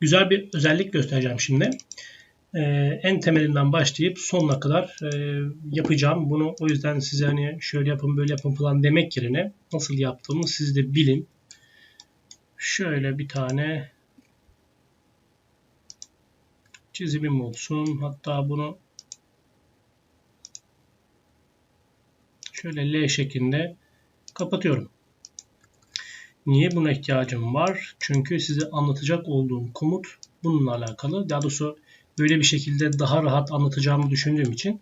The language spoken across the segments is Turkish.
güzel bir özellik göstereceğim şimdi. Ee, en temelinden başlayıp sonuna kadar e, yapacağım. Bunu o yüzden size hani şöyle yapın böyle yapın falan demek yerine nasıl yaptığımı siz de bilin. Şöyle bir tane çizimim olsun. Hatta bunu şöyle L şeklinde kapatıyorum. Niye buna ihtiyacım var? Çünkü size anlatacak olduğum komut bununla alakalı. Daha doğrusu böyle bir şekilde daha rahat anlatacağımı düşündüğüm için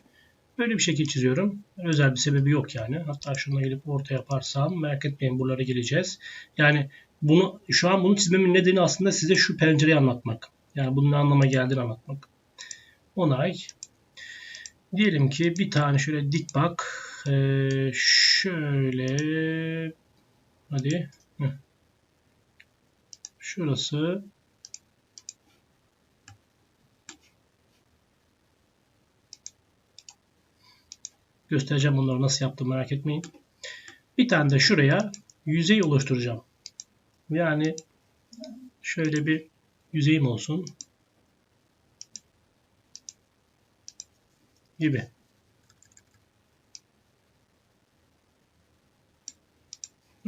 böyle bir şekil çiziyorum. Özel bir sebebi yok yani. Hatta şuna gelip orta yaparsam merak etmeyin buralara geleceğiz. Yani bunu şu an bunu çizmemin nedeni aslında size şu pencereyi anlatmak. Yani bunun ne anlama geldiğini anlatmak. Onay. Diyelim ki bir tane şöyle dik bak. Ee, şöyle hadi. Şurası Göstereceğim bunları nasıl yaptım merak etmeyin. Bir tane de şuraya yüzey oluşturacağım. Yani şöyle bir yüzeyim olsun. Gibi.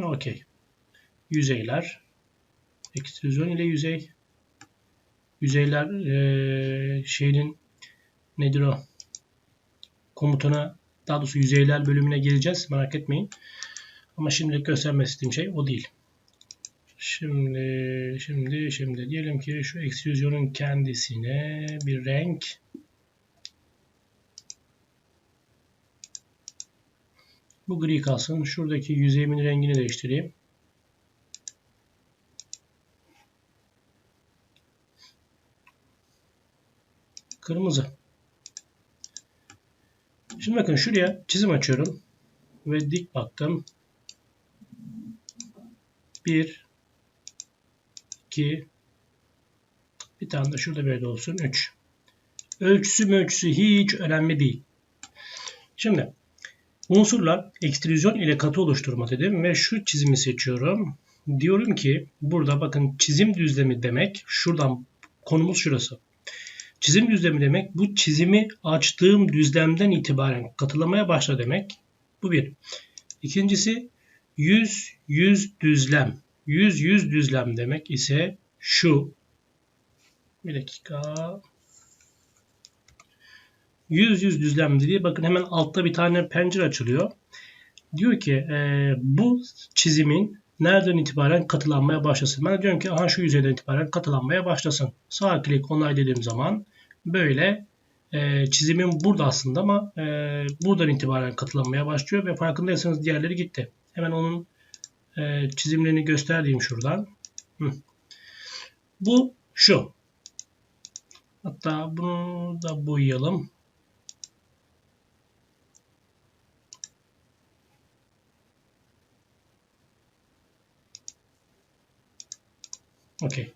Okey. Yüzeyler. Ekstrüzyon ile yüzey. Yüzeyler ee, şeyinin nedir o? Komutuna daha doğrusu yüzeyler bölümüne geleceğiz. Merak etmeyin. Ama şimdilik göstermek istediğim şey o değil. Şimdi, şimdi, şimdi diyelim ki şu ekstrüzyonun kendisine bir renk Bu gri kalsın. Şuradaki yüzeyimin rengini değiştireyim. Kırmızı. Şimdi bakın şuraya çizim açıyorum. Ve dik baktım. 1 2 bir tane de şurada böyle olsun. 3 Ölçüsü ölçüsü hiç önemli değil. Şimdi unsurlar ekstrüzyon ile katı oluşturma dedim ve şu çizimi seçiyorum. Diyorum ki burada bakın çizim düzlemi demek şuradan konumuz şurası. Çizim düzlemi demek bu çizimi açtığım düzlemden itibaren katılamaya başla demek. Bu bir. İkincisi 100 100 düzlem. 100 100 düzlem demek ise şu. Bir dakika. 100 100 düzlem dediği bakın hemen altta bir tane pencere açılıyor. Diyor ki e, bu çizimin nereden itibaren katılanmaya başlasın. Ben diyorum ki aha şu yüzeyden itibaren katılanmaya başlasın. Sağ klik onay dediğim zaman böyle e, çizimim burada aslında ama e, buradan itibaren katılanmaya başlıyor ve farkındaysanız diğerleri gitti. Hemen onun e, çizimlerini göstereyim şuradan. Hı. Bu şu. Hatta bunu da boyayalım. Okey.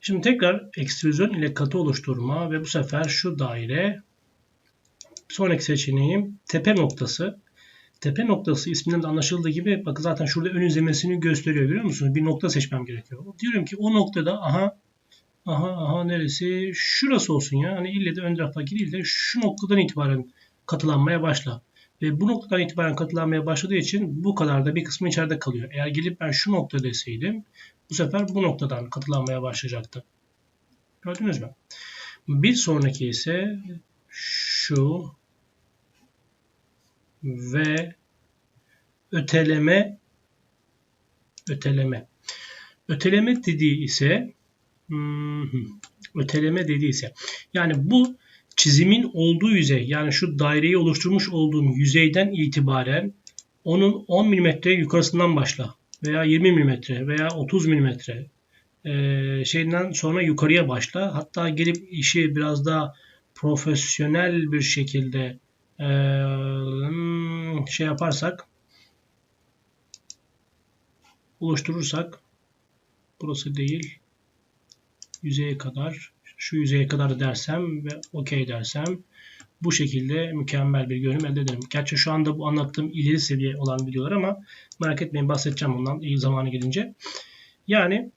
Şimdi tekrar ekstrüzyon ile katı oluşturma ve bu sefer şu daire sonraki seçeneğim tepe noktası. Tepe noktası isminden de anlaşıldığı gibi bakın zaten şurada ön izlemesini gösteriyor biliyor musunuz? Bir nokta seçmem gerekiyor. Diyorum ki o noktada aha aha aha neresi? Şurası olsun ya. Hani ille de ön taraftaki değil de şu noktadan itibaren katılanmaya başla. Ve bu noktadan itibaren katılanmaya başladığı için bu kadar da bir kısmı içeride kalıyor. Eğer gelip ben şu nokta deseydim bu sefer bu noktadan katılanmaya başlayacaktı. Gördünüz mü? Bir sonraki ise şu ve öteleme öteleme. Öteleme dediği ise hmm, öteleme dediği ise yani bu çizimin olduğu yüzey yani şu daireyi oluşturmuş olduğum yüzeyden itibaren onun 10 mm yukarısından başla veya 20 mm veya 30 mm e, şeyden sonra yukarıya başla. Hatta gelip işi biraz daha profesyonel bir şekilde e, şey yaparsak oluşturursak burası değil yüzeye kadar şu yüzeye kadar dersem ve okey dersem bu şekilde mükemmel bir görünüm elde ederim. Gerçi şu anda bu anlattığım ileri seviye olan videolar ama merak etmeyin bahsedeceğim bundan iyi zamanı gelince. Yani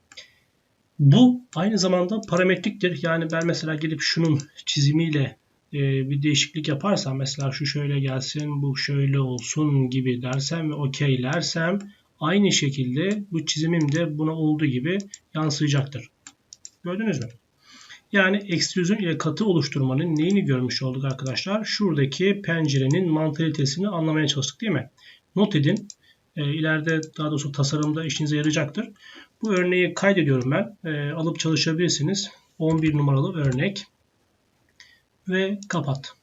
Bu aynı zamanda parametriktir. Yani ben mesela gelip şunun çizimiyle e, bir değişiklik yaparsam mesela şu şöyle gelsin bu şöyle olsun gibi dersem ve okeylersem aynı şekilde bu çizimim de buna olduğu gibi yansıyacaktır. Gördünüz mü? Yani ekstrüzyon ile katı oluşturmanın neyini görmüş olduk arkadaşlar? Şuradaki pencerenin mantalitesini anlamaya çalıştık değil mi? Not edin. E, ileride daha doğrusu tasarımda işinize yarayacaktır. Bu örneği kaydediyorum ben. E, alıp çalışabilirsiniz. 11 numaralı örnek. Ve kapat.